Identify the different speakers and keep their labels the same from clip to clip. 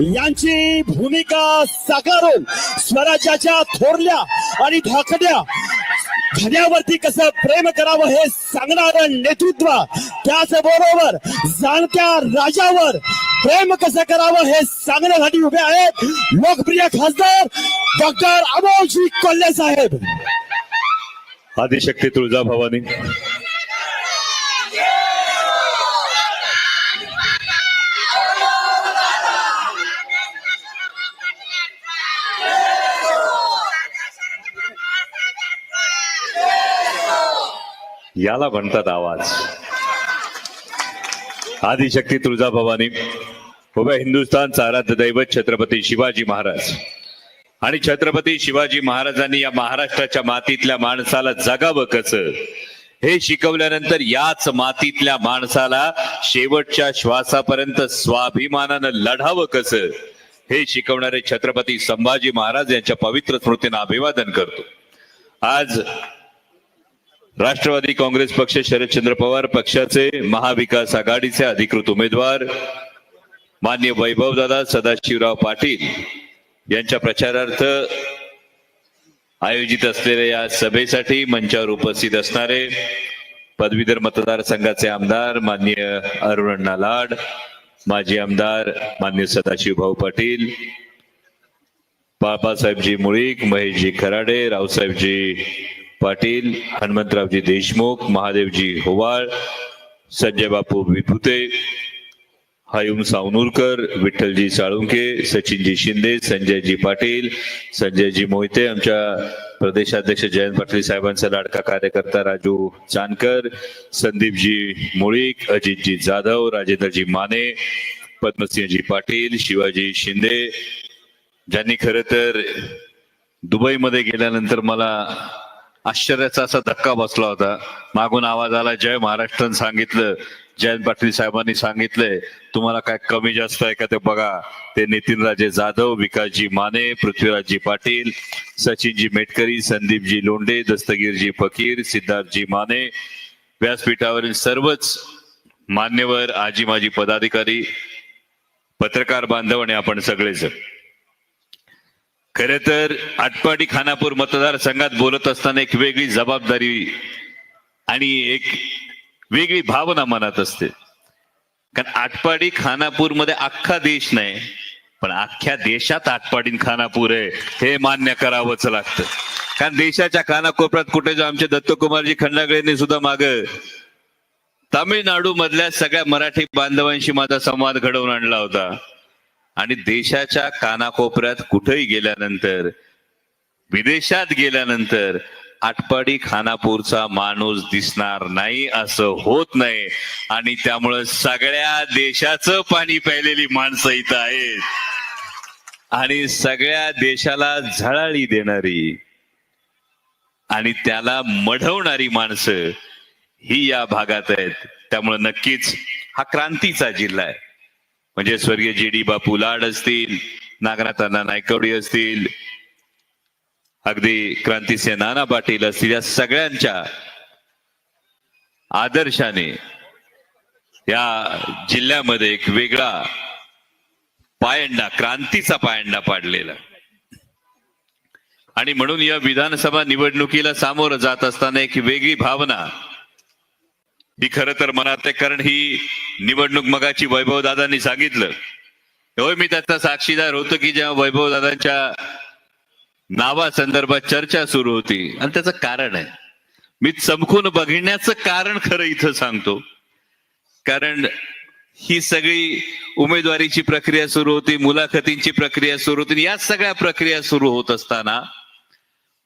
Speaker 1: यांची भूमिका साकारून स्वराज्याच्या थोरल्या आणि धाकड्या धन्यावरती कसं प्रेम करावं हे सांगणारं नेतृत्व त्याचबरोबर जाणत्या राजावर प्रेम कसं करावं हे सांगण्यासाठी उभे आहेत लोकप्रिय खासदार डॉक्टर अमोलजी कोल्हे साहेब.
Speaker 2: आदिशक्ती तुळजाभवानी. याला म्हणतात आवाज. आदिशक्ती तुळजाभवानी उभ्या हिंदुस्थानचा आराध्य दैवत छत्रपती शिवाजी महाराज. आणि छत्रपती शिवाजी महाराजांनी या महाराष्ट्राच्या मातीतल्या माणसाला जगावं कसं? हे शिकवल्यानंतर याच मातीतल्या माणसाला शेवटच्या श्वासापर्यंत स्वाभिमानानं लढावं कसं? हे शिकवणारे छत्रपती संभाजी महाराज यांच्या पवित्र स्मृतींना अभिवादन करतो. आज राष्ट्रवादी काँग्रेस पक्ष शरदचंद्र पवार पक्षाचे महाविकास आघाडीचे अधिकृत उमेदवार मान्य वैभवदादा सदाशिवराव पाटील यांच्या प्रचारार्थ आयोजित असलेल्या या सभेसाठी मंचावर उपस्थित असणारे पदवीधर मतदारसंघाचे आमदार मान्य अरुणण्णा लाड माजी आमदार मान्य सदाशिव भाऊ पाटील बाबासाहेबजी मुळीक महेशजी खराडे रावसाहेबजी पाटील हनुमंतरावजी देशमुख महादेवजी होवाळ संजय बापू विभुते हयुम सावनूरकर विठ्ठलजी साळुंके सचिनजी शिंदे संजयजी पाटील संजयजी मोहिते आमच्या प्रदेशाध्यक्ष जयंत पाटील साहेबांचा लाडका कार्यकर्ता राजू जानकर संदीपजी मुळीक अजितजी जाधव राजेंद्रजी माने पद्मसिंहजी पाटील शिवाजी शिंदे ज्यांनी खरं तर दुबईमध्ये गेल्यानंतर मला आश्चर्याचा असा धक्का बसला होता. मागून आवाज आला जय महाराष्ट्र सांगितलं. जयंत पाटील साहेबांनी सांगितलंय तुम्हाला काय कमी जास्त आहे का ते बघा. ते नितीनराजे जाधव विकासजी माने पृथ्वीराजजी पाटील सचिनजी मेटकरी संदीपजी लोंढे दस्तगीरजी फकीर सिद्धार्थजी माने. व्यासपीठावरील सर्वच मान्यवर आजी माजी पदाधिकारी पत्रकार बांधव आणि आपण सगळेजण. खर तर आटपाडी खानापूर मतदारसंघात बोलत असताना एक वेगळी जबाबदारी आणि एक वेगळी भावना मनात असते. कारण आटपाडी खानापूरमध्ये अख्खा देश नाही पण अख्ख्या देशात आटपाडी खानापूर आहे हे मान्य करावंच लागतं. कारण देशाच्या कानाकोपऱ्यात कुठे जो आमचे दत्तकुमारजी खंडागळेंनी सुद्धा माग तामिळनाडू मधल्या सगळ्या मराठी बांधवांशी माझा संवाद घडवून आणला होता. आणि देशाच्या कानाकोपऱ्यात कुठेही गेल्यानंतर विदेशात गेल्यानंतर आटपाडी खानापूरचा माणूस दिसणार नाही असं होत नाही. आणि त्यामुळं सगळ्या देशाचं पाणी प्यायलेली माणसं इथं आहेत. आणि सगळ्या देशाला झळाळी देणारी आणि त्याला मढवणारी माणसं ही या भागात आहेत. त्यामुळे नक्कीच हा क्रांतीचा जिल्हा आहे. म्हणजे स्वर्गीय जी डी बापू लाड असतील नागनाथ अण्णा नायकवडी असतील अगदी क्रांतीसिंह नाना पाटील असतील या सगळ्यांच्या आदर्शाने या जिल्ह्यामध्ये एक वेगळा पायंडा क्रांतीचा पायंडा पाडलेला. आणि म्हणून या विधानसभा निवडणुकीला सामोरं जात असताना एक वेगळी भावना ही खरं तर मनात आहे कारण ही निवडणूक मगाची वैभव दादांनी सांगितलं. होय मी त्याचा साक्षीदार होतो की जेव्हा वैभव दादांच्या नावासंदर्भात चर्चा सुरू होती आणि त्याचं कारण आहे. मी चमकून बघण्याचं कारण खरं इथं सांगतो. कारण ही सगळी उमेदवारीची प्रक्रिया सुरू होती मुलाखतींची प्रक्रिया सुरू होती या सगळ्या प्रक्रिया सुरू होत असताना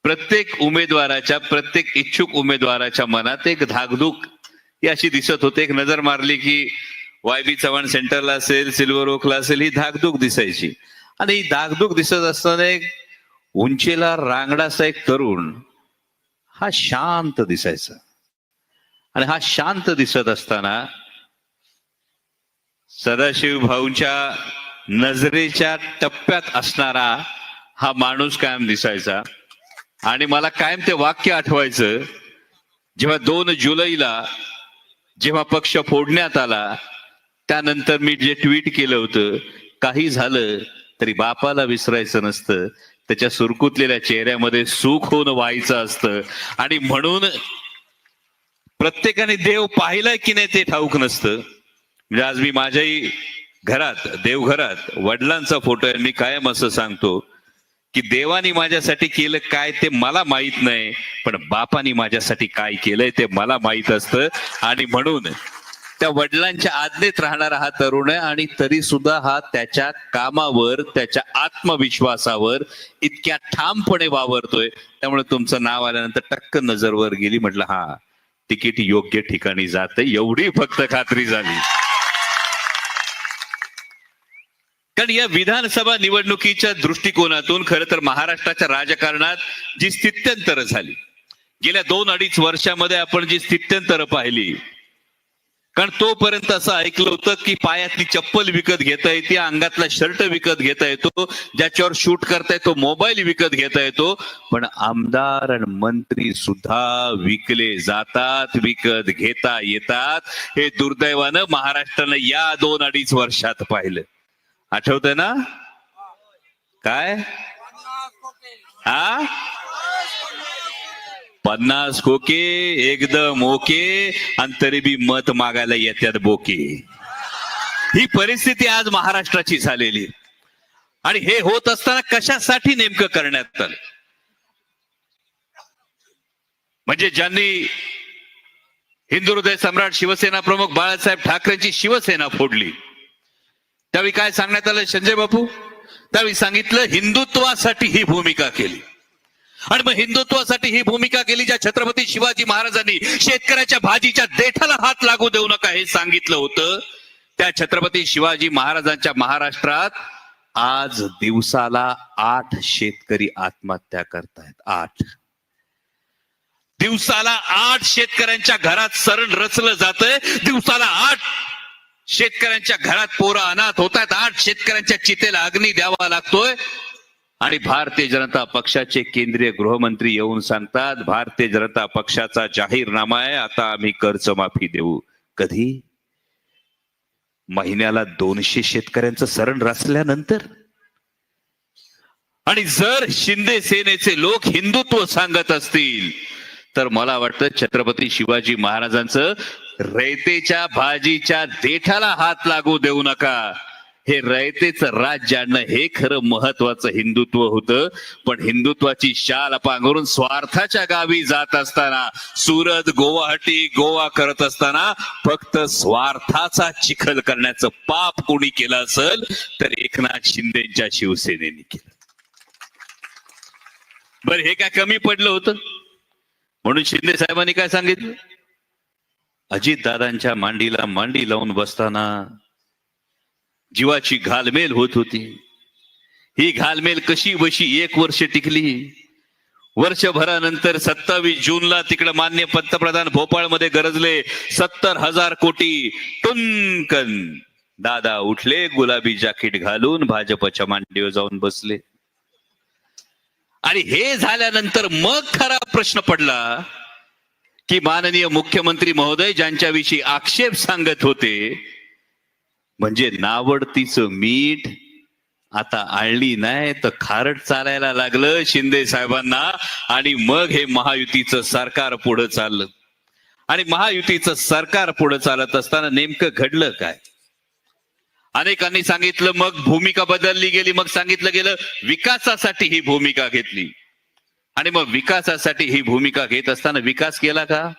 Speaker 2: प्रत्येक उमेदवाराच्या प्रत्येक इच्छुक उमेदवाराच्या मनात एक धाकधूक ही अशी दिसत होते. एक नजर मारली की वाय बी चव्हाण सेंटरला असेल सिल्वर ओकला असेल ही धाकधूक दिसायची. आणि ही धाकधूक दिसत असताना एक उंचीला रांगडाचा एक तरुण हा शांत दिसायचा. आणि हा शांत दिसत असताना सदाशिव भाऊंच्या नजरेच्या टप्प्यात असणारा हा माणूस कायम दिसायचा. आणि मला कायम ते वाक्य आठवायचं जेव्हा दोन जुलैला जेव्हा पक्ष फोडण्यात आला त्यानंतर मी जे ट्विट केलं होतं काही झालं तरी बापाला विसरायचं नसतं. त्याच्या सुरकुतलेल्या चेहऱ्यामध्ये सुख होऊन व्हायचं असतं. आणि म्हणून प्रत्येकाने देव पाहिलाय की नाही ते ठाऊक नसतं. म्हणजे आज मी माझ्याही घरात देवघरात वडिलांचा फोटो आहे मी कायम असं सांगतो. की देवानी माझ्यासाठी केलं काय ते मला माहीत नाही पण बापानी माझ्यासाठी काय केलंय ते मला माहीत असतं. आणि म्हणून त्या वडिलांच्या आज्ञेत राहणारा हा तरुण आहे आणि तरी सुद्धा हा त्याच्या कामावर त्याच्या आत्मविश्वासावर इतक्या ठामपणे वावरतोय. त्यामुळे तुमचं नाव आल्यानंतर टक्क नजरवर गेली म्हटलं हा तिकीट योग्य ठिकाणी जाते एवढी फक्त खात्री झाली. कारण या विधानसभा निवडणुकीच्या दृष्टिकोनातून खरं तर महाराष्ट्राच्या राजकारणात जी स्थित्यंतर झाली गेल्या दोन अडीच वर्षामध्ये आपण जी स्थित्यंतर पाहिली कारण तोपर्यंत असं ऐकलं होतं की पायातली चप्पल विकत घेता येते अंगातला शर्ट विकत घेता येतो ज्याच्यावर शूट करता येतो मोबाईल विकत घेता येतो पण आमदार आणि मंत्री सुद्धा विकले जातात विकत घेता येतात. हे दुर्दैवानं महाराष्ट्रानं या दोन अडीच वर्षात पाहिलं. आठवतंय ना? काय? हा? पन्नास खोके एकदम ओके आणि तरी बी मत मागायला येत्यात बोके. ही परिस्थिती आज महाराष्ट्राची झालेली. आहे. आणि हे होत असताना कशासाठी नेमकं करण्यात आलं? म्हणजे ज्यांनी हिंदू हृदय सम्राट शिवसेना प्रमुख बाळासाहेब ठाकरेंची शिवसेना फोडली त्यावेळी काय सांगण्यात आलं संजय बापू? त्यावेळी सांगितलं हिंदुत्वासाठी ही भूमिका केली. आणि मग हिंदुत्वासाठी ही भूमिका केली ज्या छत्रपती शिवाजी महाराजांनी शेतकऱ्याच्या भाजीच्या देठाला हात लागू देऊ नका हे सांगितलं होतं त्या छत्रपती शिवाजी महाराजांच्या महाराष्ट्रात आज दिवसाला आठ शेतकरी आत्महत्या करतायत. आठ. दिवसाला आठ शेतकऱ्यांच्या घरात सरण रचलं जातंय. दिवसाला आठ शेतकऱ्यांच्या घरात पोरं अनाथ होत आहेत आठ शेतकऱ्यांच्या चितेला अग्नी द्यावा लागतोय. आणि भारतीय जनता पक्षाचे केंद्रीय गृहमंत्री येऊन सांगतात भारतीय जनता पक्षाचा जाहीरनामा आहे आता आम्ही कर्जमाफी देऊ. कधी? महिन्याला दोनशे शेतकऱ्यांचं सरण रचल्यानंतर. आणि जर शिंदे सेनेचे लोक हिंदुत्व सांगत असतील तर मला वाटतं छत्रपती शिवाजी महाराजांचं रयतेच्या भाजीच्या देठाला हात लागू देऊ नका. हे रयतेचं राज्य आणणं हे खरं महत्वाचं हिंदुत्व होतं. पण हिंदुत्वाची शाल पांघरून स्वार्थाच्या गावी जात असताना सुरत गुवाहाटी गोवा करत असताना फक्त स्वार्थाचा चिखल करण्याचं पाप कोणी केलं असेल तर एकनाथ शिंदेच्या शिवसेनेने केलं. बरं हे काय कमी पडलं होतं? म्हणून शिंदे साहेबांनी काय सांगितलं? अजित दादांच्या मांडीला मांडी लावून बसताना जीवाची घालमेल होत होती. ही घालमेल कशी बशी एक वर्ष टिकली? वर्षभरानंतर सत्तावीस जूनला तिकडे मान्य पंतप्रधान भोपाळमध्ये गरजले सत्तर हजार कोटी टुनकन. दादा उठले गुलाबी जाकीट घालून भाजपच्या मांडीवर जाऊन बसले. आणि हे झाल्यानंतर मग खरा प्रश्न पडला की माननीय मुख्यमंत्री महोदय ज्यांच्याविषयी आक्षेप सांगत होते म्हणजे नावडतीचं मीठ आता आळली नाही तर खारट चालायला लागलं शिंदे साहेबांना आणि मग हे महायुतीचं सरकार पुढे चाललं. आणि महायुतीचं सरकार पुढे चालत असताना नेमकं घडलं काय? अनेकांनी सांगितलं मग भूमिका बदलली गेली मग सांगितलं गेलं विकासासाठी ही भूमिका घेतली. आणि मग विकासासाठी ही भूमिका घेत असताना विकास केला का?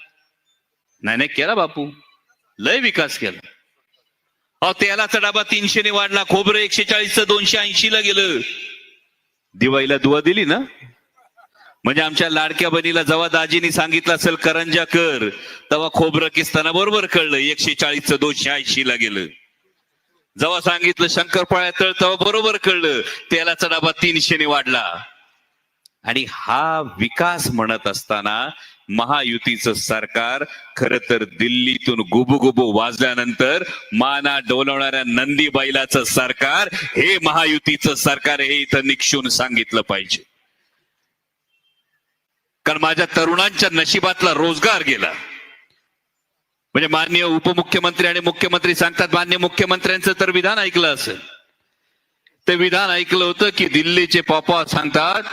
Speaker 2: नाही नाही केला बापू. लय विकास केला. अहो तेलाचा डबा तीनशेने वाढला खोबरं एकशे चाळीसचं दोनशे ऐंशी ला गेलं. दिवाळीला दुवा दिली ना? म्हणजे आमच्या लाडक्या बनीला जेव्हा दाजीनी सांगितलं असेल करंजा कर तेव्हा खोबरं किसताना बरोबर कळलं एकशे चाळीसचं दोनशे ऐंशी ला गेलं. जेव्हा सांगितलं शंकरपाळ्या तळ तेव्हा बरोबर कळलं तेलाचा डबा तीनशेने वाढला. आणि हा विकास म्हणत असताना महायुतीचं सरकार खर तर दिल्लीतून गुबुगुबू वाजल्यानंतर माना डोलवणाऱ्या नंदीबाईलाचं सरकार हे महायुतीचं सरकार हे इथं निक्षून सांगितलं पाहिजे. कारण माझ्या तरुणांच्या नशिबातला रोजगार गेला. म्हणजे माननीय उपमुख्यमंत्री आणि मुख्यमंत्री सांगतात मान्य मुख्यमंत्र्यांचं तर विधान ऐकलं असेल. ते विधान ऐकलं होतं की दिल्लीचे पापा सांगतात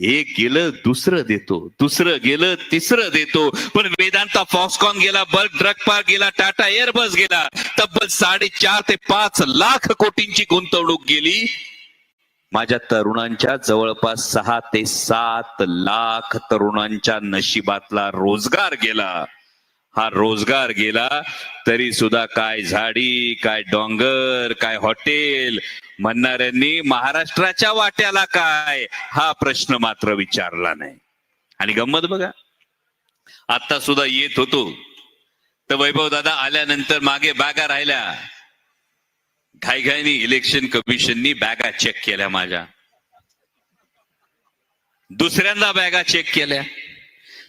Speaker 2: एक गेलं दुसरं देतो. दुसरं गेलं तिसरं देतो. पण वेदांता फॉक्सकॉन गेला बल्क ड्रग पार्क गेला टाटा एअरबस गेला. तब्बल साडेचार ते पाच लाख कोटींची गुंतवणूक गेली. माझ्या तरुणांच्या जवळपास सहा ते सात लाख तरुणांच्या नशिबातला रोजगार गेला. हा रोजगार गेला तरी सुद्धा काय झाडी काय डोंगर काय हॉटेल म्हणणाऱ्यांनी महाराष्ट्राच्या वाट्याला काय? हा प्रश्न मात्र विचारला नाही. आणि गंमत बघा. आता सुद्धा येत होतो. तर वैभव दादा आल्यानंतर मागे बॅगा राहिल्या. घाईघाईनी इलेक्शन कमिशननी बॅगा चेक केल्या माझ्या. दुसऱ्यांदा बॅगा चेक केल्या.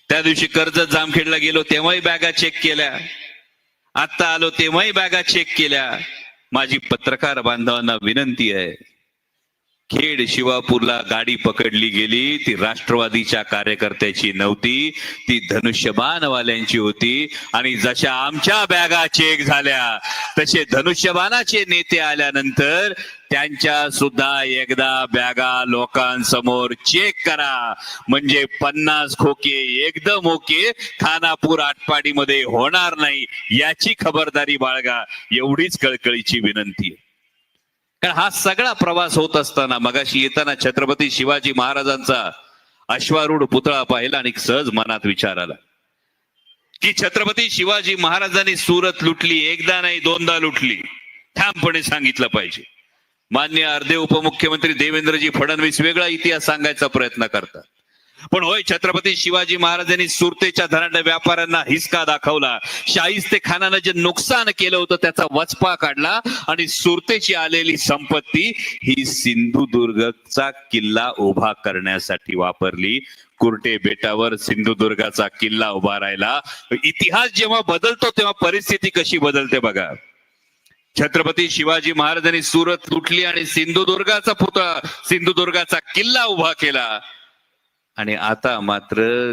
Speaker 2: त्या दिवशी कर्जत जामखेडला गेलो तेव्हाही बॅगा चेक केल्या. आत्ता आलो तेव्हाही बॅगा चेक केल्या. माझी पत्रकार बांधवांना विनंती आहे. खेड शिवापूरला गाडी पकडली गेली. ती राष्ट्रवादीच्या कार्यकर्त्याची नव्हती. ती धनुष्यबाणवाल्यांची होती. आणि जशा आमच्या बॅगा चेक झाल्या तसे धनुष्यबाणाचे नेते आल्यानंतर त्यांच्या सुद्धा एकदा बॅगा लोकांसमोर चेक करा. म्हणजे पन्नास खोके एकदम ओके. खानापूर आटपाडीमध्ये होणार नाही. याची खबरदारी बाळगा. एवढीच कळकळीची विनंती आहे. कारण हा सगळा प्रवास होत असताना मगाशी येताना छत्रपती शिवाजी महाराजांचा अश्वारूढ पुतळा पाहिला आणि सहज मनात विचार आला की छत्रपती शिवाजी महाराजांनी सुरत लुटली एकदा नाही दोनदा लुटली. ठामपणे सांगितलं पाहिजे. मान्य अर्धे उपमुख्यमंत्री देवेंद्रजी फडणवीस वेगळा इतिहास सांगायचा प्रयत्न करतात. पण होय छत्रपती शिवाजी महाराजांनी सुरतेच्या धनाढ्य व्यापाऱ्यांना हिसका दाखवला. शाहिस्ते खानानं जे नुकसान केलं होतं त्याचा वचपा काढला आणि सुरतेची आलेली संपत्ती ही सिंधुदुर्गचा किल्ला उभा करण्यासाठी वापरली. कुर्टे बेटावर सिंधुदुर्गाचा किल्ला उभा राहिला. इतिहास जेव्हा बदलतो तेव्हा परिस्थिती कशी बदलते बघा. छत्रपती शिवाजी महाराजांनी सुरत लुटली आणि सिंधुदुर्गाचा पुतळा सिंधुदुर्गाचा किल्ला उभा केला. आणि आता मात्र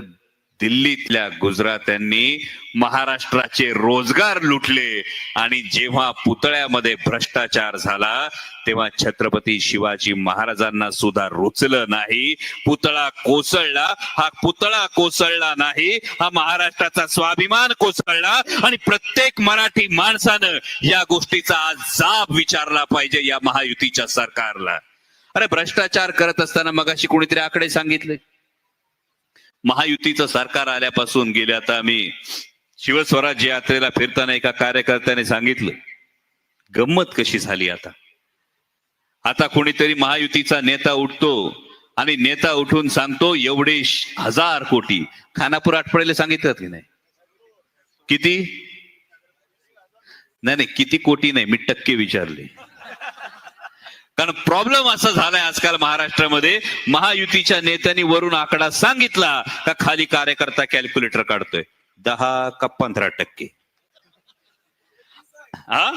Speaker 2: दिल्लीतल्या गुजरात्यांनी महाराष्ट्राचे रोजगार लुटले आणि जेव्हा पुतळ्यामध्ये भ्रष्टाचार झाला तेव्हा छत्रपती शिवाजी महाराजांना सुद्धा रुचलं नाही. पुतळा कोसळला. हा पुतळा कोसळला नाही. हा महाराष्ट्राचा स्वाभिमान कोसळला आणि प्रत्येक मराठी माणसानं या गोष्टीचा आज जाब विचारला पाहिजे या महायुतीच्या सरकारला. अरे भ्रष्टाचार करत असताना मगाशी कोणीतरी आकडे सांगितले. महायुतीचं सरकार आल्यापासून गेले आता आम्ही शिवस्वराज्य यात्रेला फिरताना एका कार्यकर्त्याने सांगितलं गंमत कशी झाली आता? आता कोणीतरी महायुतीचा नेता उठतो आणि नेता उठून सांगतो एवढे हजार कोटी. खानापूर आठवड्याला सांगितलं की नाही? किती? नाही नाही किती कोटी नाही मी टक्के विचारले. कारण प्रॉब्लेम असा झालाय आजकाल महाराष्ट्रामध्ये. महायुतीच्या नेत्यांनी वरून आकडा सांगितला का खाली कार्यकर्ता कॅल्क्युलेटर काढतोय. दहा का पंधरा टक्के? हा?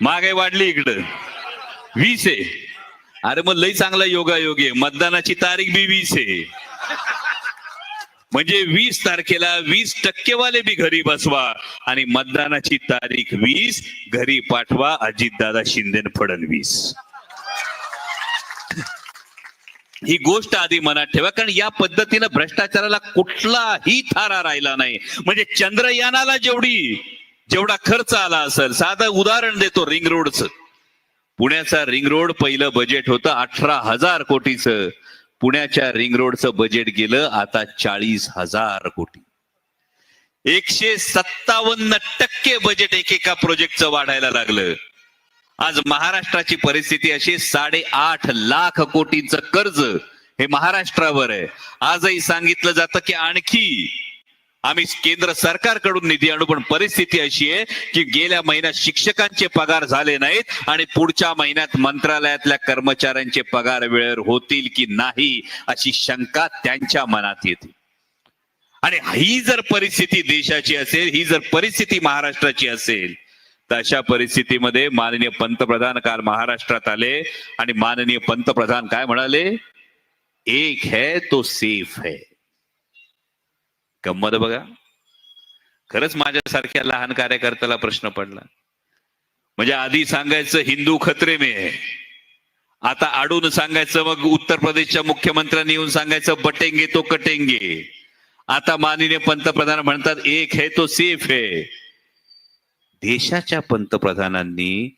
Speaker 2: महागाई वाढली इकडं. वीस आहे. अरे मग लई चांगला योगायोग आहे. मतदानाची तारीख बी वीस आहे. म्हणजे वीस तारखेला वीस टक्केवाले बी घरी बसवा आणि मतदानाची तारीख वीस घरी पाठवा. अजितदादा शिंदे फडणवीस. ही गोष्ट आधी मनात ठेवा कारण या पद्धतीनं भ्रष्टाचाराला कुठलाही थारा राहिला नाही. म्हणजे चंद्रयानाला जेवढी जेवढा खर्च आला असेल साधं उदाहरण देतो रिंग रोडचं पुण्याचा रिंग रोड पहिलं बजेट होतं अठरा हजार कोटीचं. पुण्याच्या रिंग रोडचं बजेट गेलं आता चाळीस हजार कोटी. एकशे सत्तावन्न टक्के बजेट एकेका प्रोजेक्टचं वाढायला लागलं. आज महाराष्ट्राची परिस्थिती अशी साडेआठ लाख कोटींचं कर्ज हे महाराष्ट्रावर आहे. आजही सांगितलं जातं की आणखी आम्ही केंद्र सरकारकडून निधी आणू पण परिस्थिती अशी आहे की गेल्या महिन्यात शिक्षकांचे पगार झाले नाहीत आणि पुढच्या महिन्यात मंत्रालयातल्या कर्मचाऱ्यांचे पगार वेळेवर होतील की नाही अशी शंका त्यांच्या मनात येते. आणि ही जर परिस्थिती देशाची असेल ही जर परिस्थिती महाराष्ट्राची असेल तर अशा परिस्थितीमध्ये माननीय पंतप्रधान काल महाराष्ट्रात आले आणि माननीय पंतप्रधान काय म्हणाले? एक है तो सेफ है. गंमत बघा. खरंच माझ्यासारख्या लहान कार्यकर्त्याला प्रश्न पडला. म्हणजे आधी सांगायचं हिंदू खत्रे मे आता आडून सांगायचं मग उत्तर प्रदेशच्या मुख्यमंत्र्यांनी येऊन सांगायचं बटेंगे तो कटेंगे. आता माननीय पंतप्रधान म्हणतात एक है तो सेफ है. देशाच्या पंतप्रधानांनी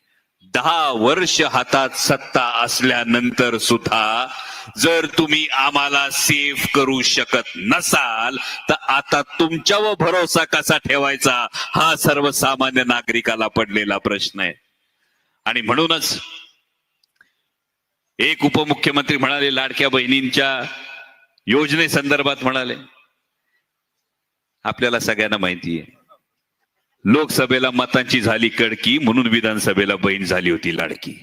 Speaker 2: दहा वर्ष हातात सत्ता असल्यानंतर सुद्धा जर तुम्ही आम्हाला सेफ करू शकत नसाल तर आता तुमच्यावर भरोसा कसा ठेवायचा? हा सर्वसामान्य नागरिकाला पडलेला प्रश्न आहे. आणि म्हणूनच एक उपमुख्यमंत्री म्हणाले लाडक्या बहिणींच्या योजनेसंदर्भात म्हणाले आपल्याला सगळ्यांना माहिती आहे. लोकसभेला मतांची झाली कडकी म्हणून विधानसभेला बहीण झाली होती लाडकी.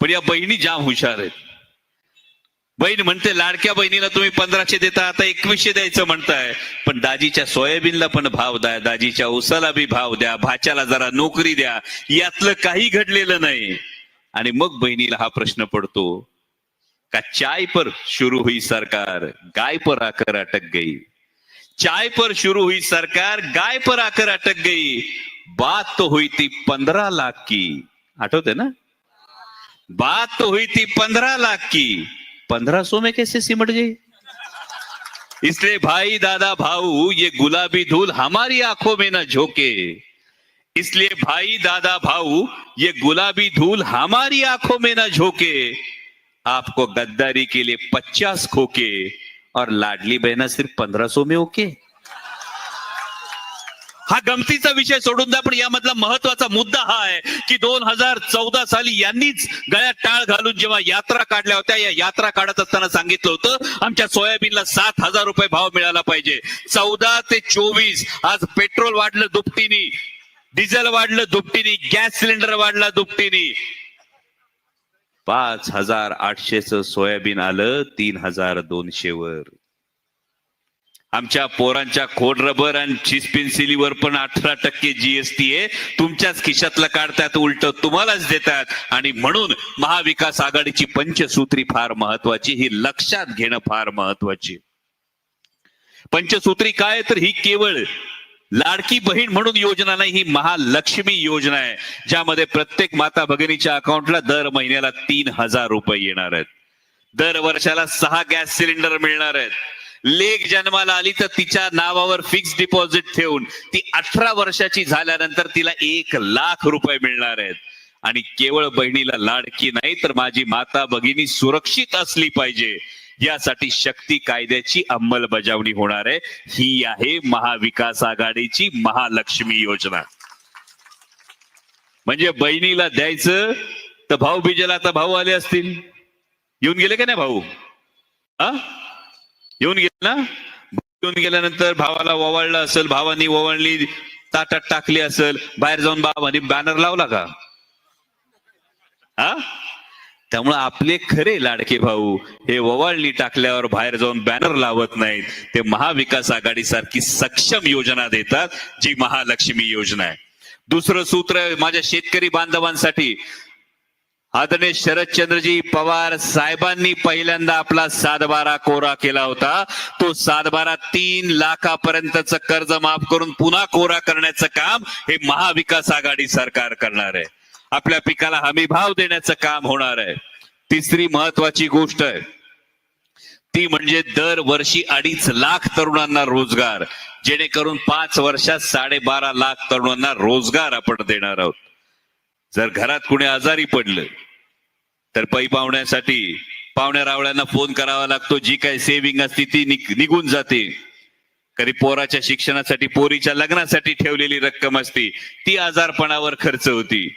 Speaker 2: पण या बहिणी जाम हुशार आहेत. बहीण म्हणते लाडक्या बहिणीला तुम्ही पंधराशे देता आता एकवीसशे द्यायचं म्हणताय. पण दाजीच्या सोयाबीनला पण भाव द्या दाजीच्या उसाला बी भाव द्या भाच्याला जरा नोकरी द्या यातलं काही घडलेलं नाही. आणि मग बहिणीला हा प्रश्न पडतो का चाय पर शुरू हुई सरकार गाय पर आकर अटक गई? चाय पर शुरू हुई सरकार, गाय पर आकर अटक गई। बात तो हुई थी पंद्रह लाख की। आठवते ना? बात तो हुई थी पंद्रह लाख की। पंद्रह सौ में कैसे सिमट गई? इसलिए भाई, दादा, भाऊ, ये गुलाबी धूल हमारी आँखों में ना झोंके। इसलिए भाई, दादा, भाऊ, ये गुलाबी धूल हमारी आँखों में ना झोंके। आपको गद्दारी के लिए पचास खोके। और लाडली बहना सिर्फ पंधरा सो में ओके हा गमतीचा विषय सोडून द्या पण यामधला महत्त्वाचा मुद्दा हा आहे की दोन हजार चौदा साली यांनीच गळ्यात टाळ घालून जेव्हा यात्रा काढल्या होत्या या यात्रा काढत असताना सांगितलं होतं आमच्या सोयाबीनला सात हजार रुपये भाव मिळाला पाहिजे. चौदा ते चोवीस आज पेट्रोल वाढलं दुपटीनी डिझेल वाढलं दुपटीनी गॅस सिलेंडर वाढला दुपटीनी. पाच हजार आठशेच सोयाबीन आलं तीन हजार दोनशे वर. आमच्या पोरांच्या खोड रबर आणि चीज पेन्सिलीवर पण अठरा टक्के जीएसटी आहे. तुमच्याच खिशातलं काढतात उलट तुम्हालाच देतात. आणि म्हणून महाविकास आघाडीची पंचसूत्री फार महत्वाची ही लक्षात घेणं फार महत्वाची. पंचसूत्री काय तर ही केवळ लाडकी बहीण म्हणून योजना नाही ही महालक्ष्मी योजना आहे ज्यामध्ये प्रत्येक माता भगिनीच्या अकाउंटला दर महिन्याला तीन हजार रुपये येणार आहेत. दर वर्षाला सहा गॅस सिलेंडर मिळणार आहेत. लेख जन्माला आली तर तिच्या नावावर फिक्स डिपॉझिट ठेवून ती अठरा वर्षाची झाल्यानंतर तिला एक लाख रुपये मिळणार आहेत. आणि केवळ बहिणीला लाडकी नाही तर माझी माता भगिनी सुरक्षित असली पाहिजे. यासाठी शक्ती कायद्याची अंमलबजावणी होणार आहे. ही आहे महाविकास आघाडीची महालक्ष्मी योजना. म्हणजे बहिणीला द्यायचं तर भाऊ बीजेला आता भाऊ आले असतील. येऊन गेले का नाही भाऊ? हा येऊन गेले ना? येऊन गेल्यानंतर भावाला ओवाळलं असेल भावानी ओवाळली ताटात टाकली असेल बाहेर जाऊन बाबांनी बॅनर लावला का? हा त्यामुळे आपले खरे लाडके भाऊ हे ववाळणी टाकल्यावर बाहेर जाऊन बॅनर लावत नाहीत. ते महाविकास आघाडी सारखी सक्षम योजना देतात जी महालक्ष्मी योजना आहे. दुसरं सूत्र माझ्या शेतकरी बांधवांसाठी. आदरणीय शरदचंद्रजी पवार साहेबांनी पहिल्यांदा आपला सातबारा कोरा केला होता. तो सातबारा तीन लाखापर्यंतचं कर्ज माफ करून पुन्हा कोरा करण्याचं काम हे महाविकास आघाडी सरकार करणार आहे. आपल्या पिकाला हमी भाव देण्याचं काम होणार आहे. तिसरी महत्वाची गोष्ट आहे. ती म्हणजे दरवर्षी अडीच लाख तरुणांना रोजगार जेणेकरून पाच वर्षात साडेबारा लाख तरुणांना रोजगार आपण देणार आहोत. जर घरात कुणी आजारी पडलं तर पै पाहुण्यासाठी पाहुण्या रावळ्यांना फोन करावा लागतो. जी काही सेव्हिंग असते ती निघून जाते. कधी पोराच्या शिक्षणासाठी पोरीच्या लग्नासाठी ठेवलेली रक्कम असती ती आजारपणावर खर्च होती.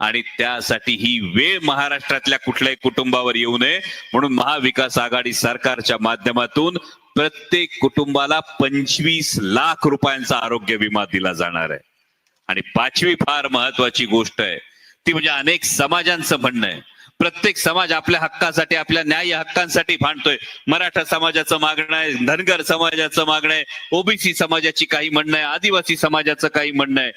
Speaker 2: आणि त्यासाठी ही वेळ महाराष्ट्रातल्या कुठल्याही कुटुंबावर येऊ नये. म्हणून महाविकास आघाडी सरकारच्या माध्यमातून प्रत्येक कुटुंबाला पंचवीस लाख रुपयांचा आरोग्य विमा दिला जाणार आहे. आणि पाचवी फार महत्वाची गोष्ट आहे. ती म्हणजे अनेक समाजांचं म्हणणं आहे. प्रत्येक समाज आपल्या हक्कासाठी आपल्या न्याय हक्कांसाठी भांडतोय. मराठा समाजाचं मागणं आहे धनगर समाजाचं मागणं आहे ओबीसी समाजाची काही म्हणणं आहे आदिवासी समाजाचं काही म्हणणं आहे.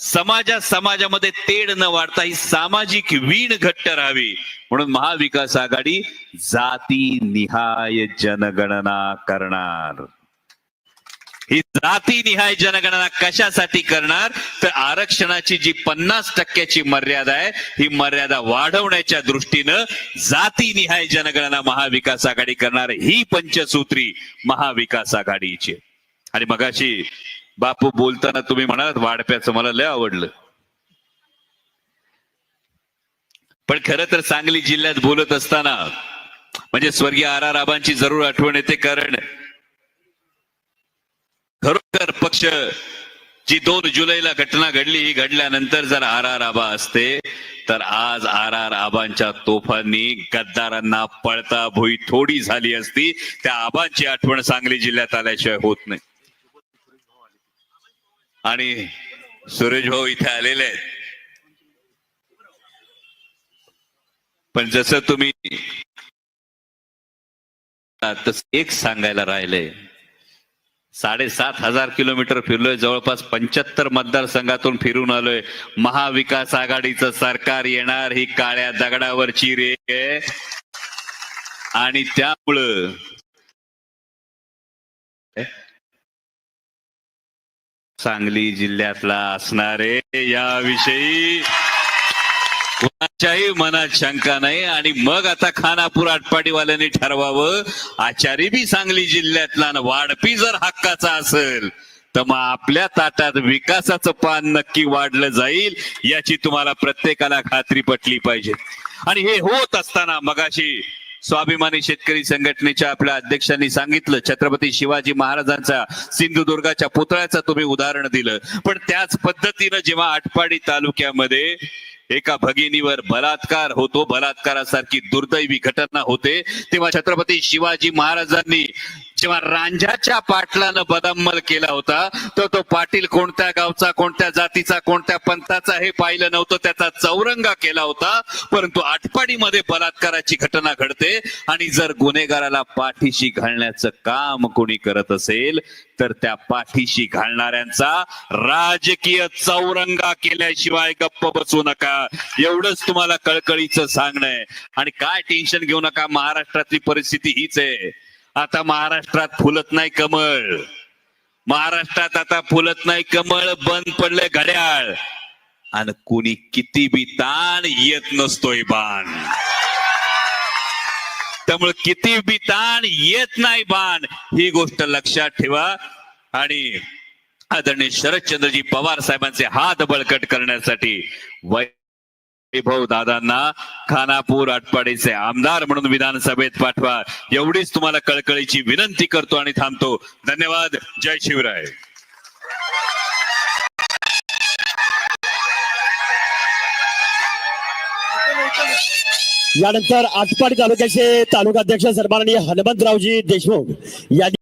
Speaker 2: समाजा समाजामध्ये तेढ न वाढता ही सामाजिक वीण घट्ट राहावी. म्हणून महाविकास आघाडी जाती निहाय जनगणना करणार. ही जातीनिहाय जनगणना कशासाठी करणार? तर आरक्षणाची जी पन्नास टक्क्याची मर्यादा आहे ही मर्यादा वाढवण्याच्या दृष्टीनं जातीनिहाय जनगणना महाविकास आघाडी करणार. ही पंचसूत्री महाविकास आघाडीची आणि मगाशी बापू बोलताना तुम्ही म्हणालात वाढप्याचं मला लय आवडलं. पण खरं तर सांगली जिल्ह्यात बोलत असताना म्हणजे स्वर्गीय आर आर आबांची जरूर आठवण येते कारण खरोखर पक्ष जी दोन जुलैला घटना घडली ही घडल्यानंतर जर आर आर आबा असते तर आज आर आर आबांच्या तोफांनी गद्दारांना पळता भुई थोडी झाली असती. त्या आबांची आठवण सांगली जिल्ह्यात आल्याशिवाय होत नाही. आणि सुरेश भाऊ इथे आलेले आहेत. पण जसं तुम्ही तस एक सांगायला राहिले साडेसात हजार किलोमीटर फिरलोय जवळपास पंच्याहत्तर मतदारसंघातून फिरून आलोय. महाविकास आघाडीचं सरकार येणार ही काळ्या दगडावरची रेग आहे. आणि त्यामुळं सांगली जिल्ह्यातला असणारे याविषयी कुणाच्याही मनात शंका नाही आणि मग आता खानापूर आटपाडीवाल्यांनी ठरवावं. आचारी बी सांगली जिल्ह्यातला आणि वाढपी जर हक्काचा असेल तर मग आपल्या ताटात विकासाचं पान नक्की वाढलं जाईल याची तुम्हाला प्रत्येकाला खात्री पटली पाहिजे. आणि हे होत असताना मगाशी स्वाभिमानी शेतकरी संघटनेच्या आपल्या अध्यक्षांनी सांगितलं छत्रपती शिवाजी महाराजांचा सिंधुदुर्गाच्या पुतळ्याचं तुम्ही उदाहरण दिलं. पण त्याच पद्धतीनं जेव्हा आटपाडी तालुक्यामध्ये एका भगिनीवर बलात्कार होतो बलात्कारासारखी दुर्दैवी घटना होते तेव्हा छत्रपती शिवाजी महाराजांनी जेव्हा रांझाच्या पाटलानं बदामल केला होता तर तो पाटील कोणत्या गावचा कोणत्या जातीचा कोणत्या पंथाचा हे पाहिलं नव्हतं त्याचा चौरंगा केला होता. परंतु आटपाडीमध्ये बलात्काराची घटना घडते आणि जर गुन्हेगाराला पाठीशी घालण्याचं काम कोणी करत असेल तर त्या पाठीशी घालणाऱ्यांचा राजकीय चौरंगा केल्याशिवाय गप्प बसू नका. एवढंच तुम्हाला कळकळीचं सांगणं आहे. आणि काय टेन्शन घेऊ नका महाराष्ट्रातली परिस्थिती हीच आहे. आता महाराष्ट्रात फुलत नाही कमळ. महाराष्ट्रात आता फुलत नाही कमळ बंद पडलंय घड्याळ. आणि कुणी किती बी ताण येत नसतोय बाण. त्यामुळे किती बी ताण येत नाही बाण. ही गोष्ट लक्षात ठेवा. आणि आदरणीय शरदचंद्रजी पवार साहेबांचे हात बळकट करण्यासाठी वैभव दादांना खानापूर आटपाडीचे आमदार म्हणून विधानसभेत पाठवा. एवढीच तुम्हाला कळकळीची विनंती करतो आणि थांबतो. धन्यवाद. जय शिवराय.
Speaker 1: यानंतर आटपाडी तालुक्याचे तालुकाध्यक्ष सन्माननीय हनुमंतरावजी देशमुख यांनी